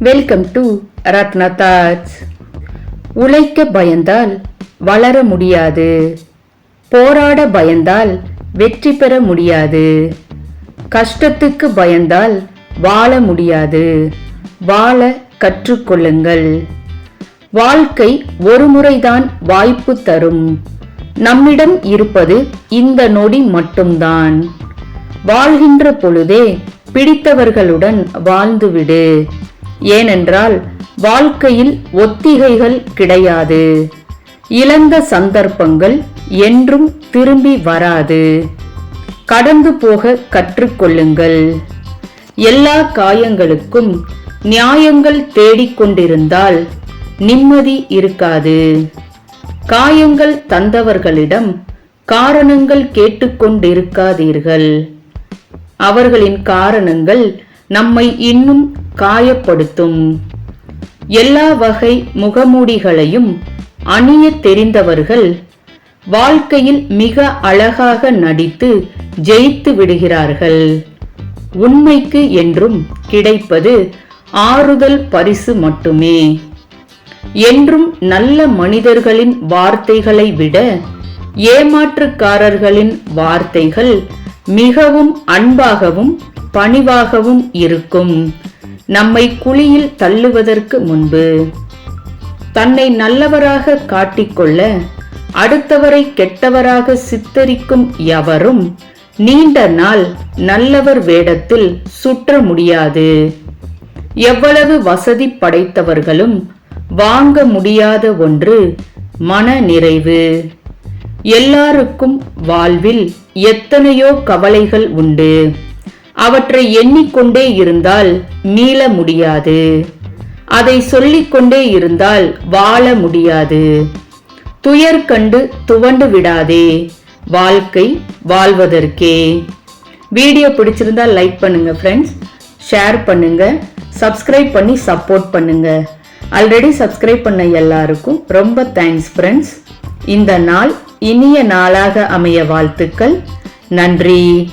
Welcome to Ratna thoughts உழைக்க பயந்தால் வளர முடியாது. போராட பயந்தால் வெற்றி பெற முடியாது. கஷ்டத்துக்கு பயந்தால் வாழ முடியாது. வாழ கற்றுக்கொள்ளுங்கள். வாழ்க்கை ஒரு முறைதான் வாய்ப்பு தரும். நம்மிடம் இருப்பது இந்த நொடி மட்டும்தான். வாழ்கின்ற பொழுதே பிடித்தவர்களுடன் வாழ்ந்துவிடு. ஏனென்றால் வாழ்க்கையில் ஒத்திகைகள் கிடையாது. இழந்த சந்தர்ப்பங்கள் என்றும் திரும்பி வராது. கடந்து போக கற்றுக்கொள்ளுங்கள். எல்லா காயங்களுக்கும் நியாயங்கள் தேடிக்கொண்டிருந்தால் நிம்மதி இருக்காது. காயங்கள் தந்தவர்களிடம் காரணங்கள் கேட்டுக்கொண்டிருக்காதீர்கள் அவர்களின் காரணங்கள் நம்மை இன்னும் காயப்படுத்தும். எல்லா வகை முகமூடிகளையும் அணிய தெரிந்தவர்கள் வாழ்க்கையில் மிக அழகாக நடித்து ஜெயித்து விடுகிறார்கள். உண்மைக்கு என்றும் கிடைப்பது ஆறுதல் பரிசு மட்டுமே. என்றும் நல்ல மனிதர்களின் வார்த்தைகளை விட ஏமாற்றுக்காரர்களின் வார்த்தைகள் மிகவும் அன்பாகவும் பணிவாகவும் இருக்கும். நம்மை குழியில் தள்ளுவதற்கு முன்பு தன்னை நல்லவராக காட்டிக்கொள்ள அடுத்தவரை கெட்டவராக சித்தரிக்கும் எவரும் நீண்ட நாள் நல்லவர் வேடத்தில் சுற்ற முடியாது. எவ்வளவு வசதி படைத்தவர்களும் வாங்க முடியாத ஒன்று மன நிறைவு எல்லாருக்கும் வாழ்வில் எத்தனையோ கவலைகள் உண்டு. அவற்றை எண்ணிக்கொண்டே இருந்தால் மீள முடியாது. அதை சொல்லிக்கொண்டே இருந்தால் வாழ முடியாது. துயர் கண்டு துவண்டு விடாதே. வாழ்க்கை வாழ்வதற்கே. வீடியோ பிடிச்சிருந்தா லைக் பண்ணுங்க ஃப்ரெண்ட்ஸ் ஷேர் பண்ணுங்க. சப்ஸ்கிரைப் பண்ணி சப்போர்ட் பண்ணுங்க. ஆல்ரெடி சப்ஸ்கிரைப் பண்ண எல்லாருக்கும் ரொம்ப தேங்க்ஸ் ஃப்ரெண்ட்ஸ் இந்த நாள் இனிய நாளாக அமைய வாழ்த்துக்கள். நன்றி.